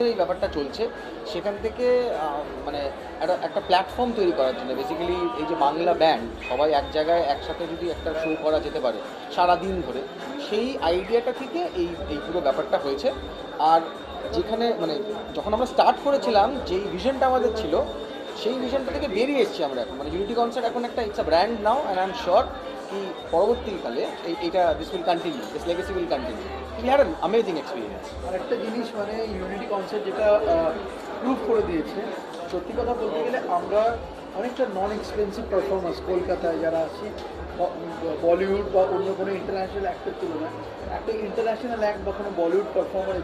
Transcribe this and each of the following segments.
এই ব্যাপারটা চলছে। সেখান থেকে মানে একটা একটা প্ল্যাটফর্ম তৈরি করার জন্য। বেসিক্যালি এই যে বাংলা ব্যান্ড সবাই এক জায়গায় একসাথে যদি একটা শো করা যেতে পারে সারা দিন ধরে, সেই আইডিয়াটা থেকে এই এই পুরো ব্যাপারটা হয়েছে। আর যেখানে মানে যখন আমরা স্টার্ট করেছিলাম, যেই ভিশনটা আমাদের ছিল সেই ভিশনটা থেকে বেরিয়ে এসেছি আমরা এখন। মানে ইউনিটি কনসার্ট এখন একটা it's a brand now and I am sure কি পরবর্তীকালে এই এটা this will continue this legacy will continue we had an amazing experience আর একটা জিনিস মানে ইউনিটি কনসার্ট যেটা প্রুভ করে দিয়েছে, সত্যি কথা বলতে গেলে আমরা অনেকটা নন এক্সপেন্সিভ পারফরমেন্স কলকাতায় যারা আছি বলিউড বা অন্য কোনো ইন্টারন্যাশনাল অ্যাক্টের তুলনায়, একটা ইন্টারন্যাশনাল অ্যাক্ট বা কোনো বলিউড পারফর্মারে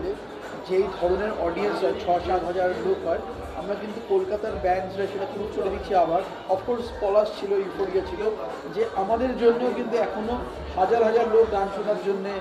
যেই ধরনের অডিয়েন্স হয়, ছ সাত হাজার লোক হয়, আমরা কিন্তু কলকাতার ব্যান্ডসরা সেটা প্রুভ করে দিচ্ছি আবার। অফকোর্স পলাশ ছিল ইউফোরিয়া ছিল, যে আমাদের জন্য কিন্তু এখনও হাজার হাজার লোক গান শোনার জন্যে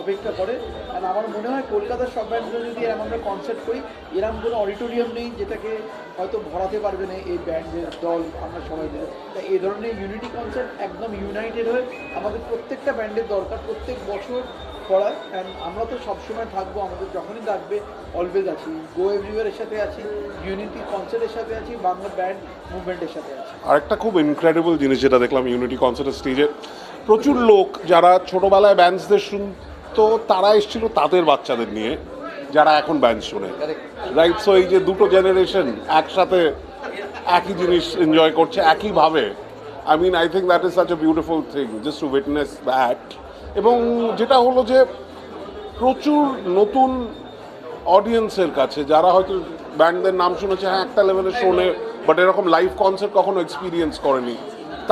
অপেক্ষা করে। আর আমার মনে হয় কলকাতার সব ব্যান্ডগুলো যদি এরকম আমরা কনসার্ট করি এরকম কোনো অডিটোরিয়াম নেই যেটাকে হয়তো ভরাতে পারবে না এই ব্যান্ডের দল আমরা সবাই মিলে। তাই এই ধরনের ইউনিটি কনসার্ট একদম ইউনাইটেড হয়ে আমাদের প্রত্যেকটা ব্যান্ডের দরকার। প্রত্যেক বছর করায় অ্যান্ড আমরা তো সবসময় থাকব, আমাদের যখনই ডাকবে অলওয়েজ আছি গো এভরিওয়ারের সাথে আছি ইউনিটি কনসার্টের সাথে আছি, বাংলা ব্যান্ড মুভমেন্টের সাথে আছি আরেকটা খুব ইনক্রেডিবল জিনিস যেটা দেখলাম ইউনিটি কনসার্টের স্টেজে প্রচুর লোক, যারা ছোটবেলায় ব্যান্ডসদের শুনতো তারা এসেছিল তাদের বাচ্চাদের নিয়ে, যারা এখন ব্যান্ড শোনে. রাইট সো এই যে দুটো জেনারেশন একসাথে একই জিনিস এনজয় করছে, একইভাবে I mean I think that is such a beautiful thing just to witness that এবং যেটা হলো যে প্রচুর নতুন অডিয়েন্সের কাছে, যারা হয়তো ব্যান্ডদের নাম শুনেছে হ্যাঁ একটা লেভেলের শোনে বাট এরকম লাইভ কনসার্ট কখনো এক্সপিরিয়েন্স করেনি।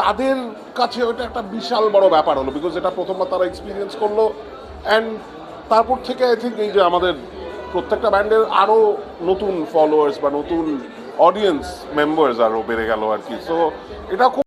তাদের কাছে ওটা একটা বিশাল বড় ব্যাপার হলো বিকজ এটা প্রথমবার তারা এক্সপিরিয়েন্স করল অ্যান্ড তারপর থেকে আই থিঙ্ক এই যে আমাদের প্রত্যেকটা ব্যান্ডের আরও নতুন ফলোয়ার্স বা নতুন অডিয়েন্স মেম্বার্স আরও বেড়ে গেল আর কি। সো এটা খুব